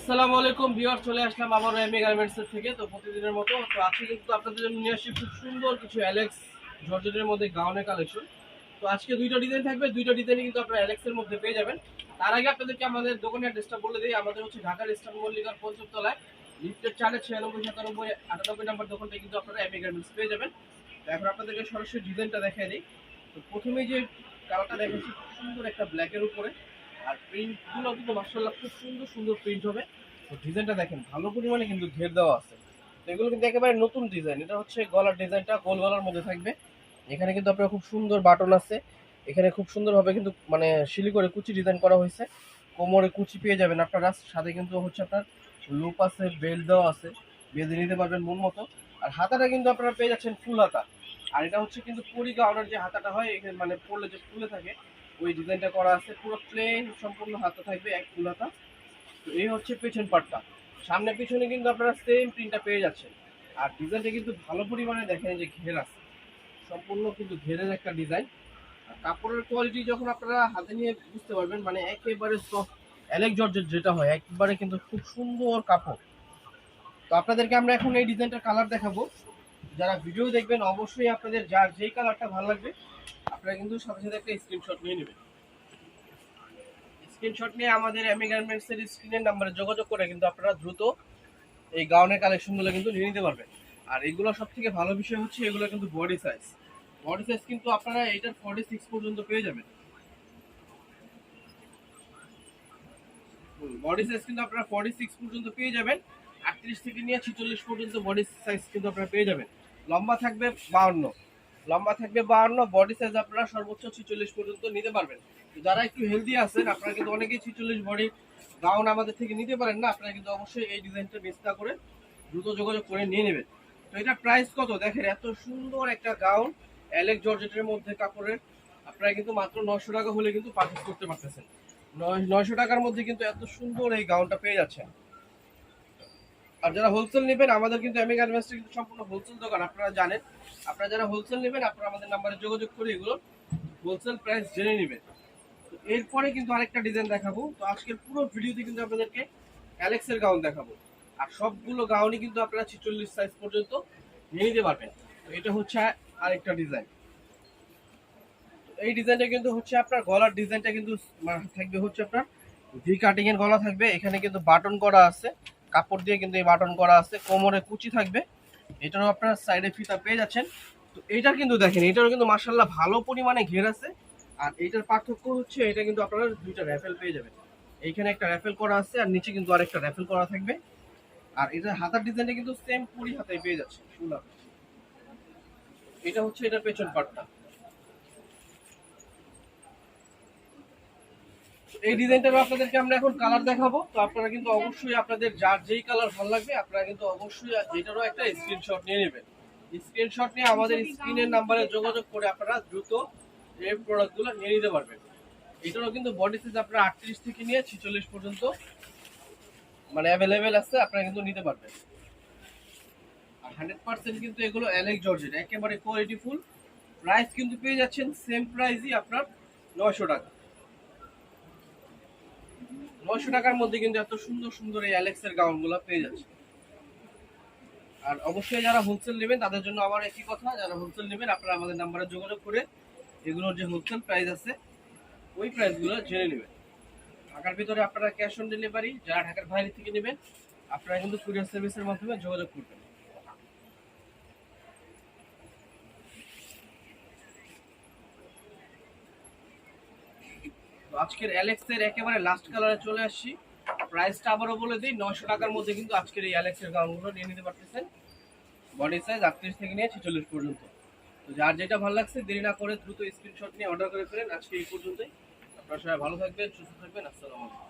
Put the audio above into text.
আসসালামু আলাইকুম ভিউয়ার চলে আসলাম আবার এমএ গার্মেন্টসের থেকে। তো প্রতিদিনের মতো, তো আজকে কিন্তু আপনাদের জন্য নিয়ে আসছি খুব সুন্দর কিছু অ্যালেক্স জর্জেটের মধ্যে গাউনের কালেকশন তো আজকে দুইটা ডিজাইন থাকবে, দুইটা ডিজাইনই কিন্তু আপনারা অ্যালেক্সের মধ্যে পেয়ে যাবেন। তার আগে আপনাদেরকে আমাদের দোকানের অ্যাড্রেসটা বলে দিই, আমাদের হচ্ছে ঢাকার ইস্টার্ন মল্লিকার পঞ্চম তলায় লিফটের চারে ছিয়ানব্বই, সাতানব্বই, আটানব্বই নাম্বার দোকানটা কিন্তু আপনারা এমএ গার্মেন্টস পেয়ে যাবেন। এখন আপনাদেরকে সরাসরি ডিজাইনটা দেখাই দিই। তো প্রথমেই যে কালারটা দেখাচ্ছি সুন্দর একটা ব্ল্যাকের উপরে। আর প্রিন্টগুলো কিন্তু মার্শাল্লাহ খুব সুন্দর সুন্দর প্রিন্ট হবে। তো ডিজাইনটা দেখেন, ভালো পরিমাণে কিন্তু ঘের দেওয়া আছে। তো এগুলো কিন্তু একেবারে নতুন ডিজাইন এটা হচ্ছে গলার ডিজাইনটা গোল গলার মধ্যে থাকবে। এখানে কিন্তু আপনার খুব সুন্দর বাটন আছে। এখানে খুব সুন্দরভাবে কিন্তু মানে শিলি কুচি ডিজাইন করা হয়েছে। কোমরে কুচি পেয়ে যাবেন আপনারা। সাথে কিন্তু হচ্ছে আপনার লুপ আছে বেল্ট দেওয়া আছে। বেঁধে নিতে পারবেন মন মতো। আর হাতাটা কিন্তু আপনারা পেয়ে যাচ্ছেন ফুল হাতা। আর এটা হচ্ছে কিন্তু পরি গাউনের যে হাতাটা হয়, এখানে মানে পরলে যে ফুলে থাকে ওই ডিজাইনটা করা আছে, পুরো প্লেন সম্পূর্ণ হাতা থাকবে এক ফুল তো এই হচ্ছে পেছন পাটটা সামনে পিছনে কিন্তু আপনারা সেম প্রিন্টটা পেয়ে যাচ্ছেন। আর ডিজাইনটা কিন্তু ভালো পরিমাণে দেখেন যে ঘের আছে। সম্পূর্ণ কিন্তু ঘেরের একটা ডিজাইন আর কাপড়ের কোয়ালিটি যখন আপনারা হাতে নিয়ে বুঝতে পারবেন মানে একেবারে সফট অ্যালেক জর্জের যেটা হয়, একবারে কিন্তু খুব সুন্দর কাপড়। তো আপনাদেরকে আমরা এখন এই ডিজাইনটার কালার দেখাবো। যারা ভিডিও দেখবেন, অবশ্যই আপনাদের যার যেই কালারটা ভালো লাগবে আপনারা কিন্তু সাথে সাথে একটা স্ক্রিনশট নিয়ে নেবেন। স্ক্রিনশট নিয়ে আমাদের এমি স্ক্রিনের নাম্বারে যোগাযোগ করে কিন্তু আপনারা দ্রুত এই গাউনের কালেকশনগুলো কিন্তু নিয়ে নিতে পারবেন। আর এগুলো সব থেকে ভালো বিষয় হচ্ছে এগুলো কিন্তু বডি সাইজ বডি সাইজ কিন্তু আপনারা এটার ফর্টি সিক্স পর্যন্ত পেয়ে যাবেন। বডি সাইজ কিন্তু আপনারা ফর্টি সিক্স পর্যন্ত পেয়ে যাবেন। আটত্রিশ থেকে নিয়ে ছিচল্লিশ পর্যন্ত বডি সাইজ কিন্তু আপনারা পেয়ে যাবেন। লম্বা থাকবে বাউন্ন। লম্বা থাকবে বাউন্ন বডি সাইজ আপনারা সর্বোচ্চ ছিচল্লিশ পর্যন্ত নিতে পারবেন। যারা একটু হেলদি আছেন, আপনারা কিন্তু অনেকেই ছিচল্লিশ বডি গাউন আমাদের থেকে নিতে পারেন না, আপনারা কিন্তু অবশ্যই এই ডিজাইনটা মিস না করে দ্রুত যোগাযোগ করে নিয়ে নেবেন। তো এটা প্রাইস কত? দেখেন, এত সুন্দর একটা গাউন অ্যালেক জর্জেটের মধ্যে কাপড়ের, আপনারা কিন্তু মাত্র নশো টাকা হলে কিন্তু পারচেস করতে পারতেছেন। নয়, নয়শো টাকার মধ্যে কিন্তু এত সুন্দর এই গাউনটা পেয়ে যাচ্ছেন। আর যারা হোলসেল নেবেন, আমাদের কিন্তু এমি গার্মেন্টসটা কিন্তু সম্পূর্ণ হোলসেল দোকান, আপনারা জানেন। আপনারা যারা হোলসেল নেবেন, আপনারা আমাদের নাম্বারে যোগাযোগ করে এগুলো হোলসেল প্রাইস জেনে নেবেন। তো এরপরে কিন্তু আরেকটা ডিজাইন দেখাবো। তো আজকের পুরো ভিডিওতে কিন্তু আপনাদেরকে অ্যালেক্সের গাউন দেখাবো। আর সবগুলো গাউনই কিন্তু আপনারা ছিচল্লিশ সাইজ পর্যন্ত নিয়ে নিতে পারবেন। তো এটা হচ্ছে আরেকটা ডিজাইন এই ডিজাইনটা কিন্তু হচ্ছে আপনার গলার ডিজাইনটা কিন্তু থাকবে হচ্ছে আপনার ভি কাটিং এর গলা থাকবে। এখানে কিন্তু বাটন করা আছে। কাপড় দিয়ে কিন্তু এই বাটন করা আছে, কোমরে কুচি থাকবে। এটারও আপনার সাইডে ফিতা পেয়ে যাচ্ছেন। তো এইটা কিন্তু দেখেন, এটারও কিন্তু মার্শাল্লাহ ভালো পরিমাণে ঘের আছে। আর এইটার পার্থক্য হচ্ছে, এটা কিন্তু আপনারা দুইটা র্যাফেল পেয়ে যাবেন। এইখানে একটা র্যাফেল করা আছে, আর নিচে কিন্তু আরেকটা র্যাফেল করা থাকবে। আর এটার হাতার ডিজাইনটা কিন্তু সেম পুরি হাতায় পেয়ে যাচ্ছে এটা হচ্ছে এটার পেছন পার্টটা এই ডিজাইনটারও আপনাদেরকে আমরা এখন কালার দেখাবো। তো আপনারা কিন্তু অবশ্যই আপনাদের যার যেই কালার ভালো লাগবে, আপনারা কিন্তু অবশ্যই এটারও একটা স্ক্রিনশট নিয়ে নেবেন। স্ক্রিনশট নিয়ে আমাদের স্ক্রিনের নাম্বারে যোগাযোগ করে আপনারা দ্রুত এই প্রোডাক্টগুলো নিয়ে নিতে পারবেন। এটারও কিন্তু বডি সাইজ আপনারা আটত্রিশ থেকে নিয়ে ছিচল্লিশ পর্যন্ত মানে অ্যাভেলেবেল আছে, আপনারা কিন্তু নিতে পারবেন। আর হান্ড্রেড পার্সেন্ট কিন্তু এগুলো অ্যালেক জর্জেট একেবারে কোয়ালিটি ফুল প্রাইস কিন্তু পেয়ে যাচ্ছেন সেম প্রাইসই আপনার নয়শো টাকা। নয়শো টাকার মধ্যে কিন্তু এত সুন্দর সুন্দর এই অ্যালেক্সের গাউনগুলো পেয়ে যাচ্ছে। আর অবশ্যই যারা হোলসেল নেবেন, তাদের জন্য আমার একই কথা, যারা হোলসেল নেবেন, আপনারা আমাদের নাম্বারে যোগাযোগ করে এগুলোর যে হোলসেল প্রাইস আছে, ওই প্রাইসগুলো জেনে নেবেন। ঢাকার ভিতরে আপনারা ক্যাশ অন ডেলিভারি যারা ঢাকার বাইরে থেকে নেবেন, আপনারা কিন্তু কুরিয়ার সার্ভিসের মাধ্যমে যোগাযোগ করবেন। আজকের অ্যালেক্সের একেবারে লাস্ট কালারে চলে আসছি। প্রাইসটা আবারও বলে দিই নশো টাকার মধ্যে কিন্তু আজকের এই অ্যালেক্সের গাউনগুলো নিয়ে নিতে পারতেছেন। বডি সাইজ আটত্রিশ থেকে নিয়ে ছেচল্লিশ পর্যন্ত। তো যার যেটা ভালো লাগছে, দেরি না করে দ্রুত স্ক্রিনশট নিয়ে অর্ডার করে ফেলেন। আজকে এই পর্যন্তই। আপনারা সবাই ভালো থাকবেন, সুস্থ থাকবেন। আসসালামু আলাইকুম।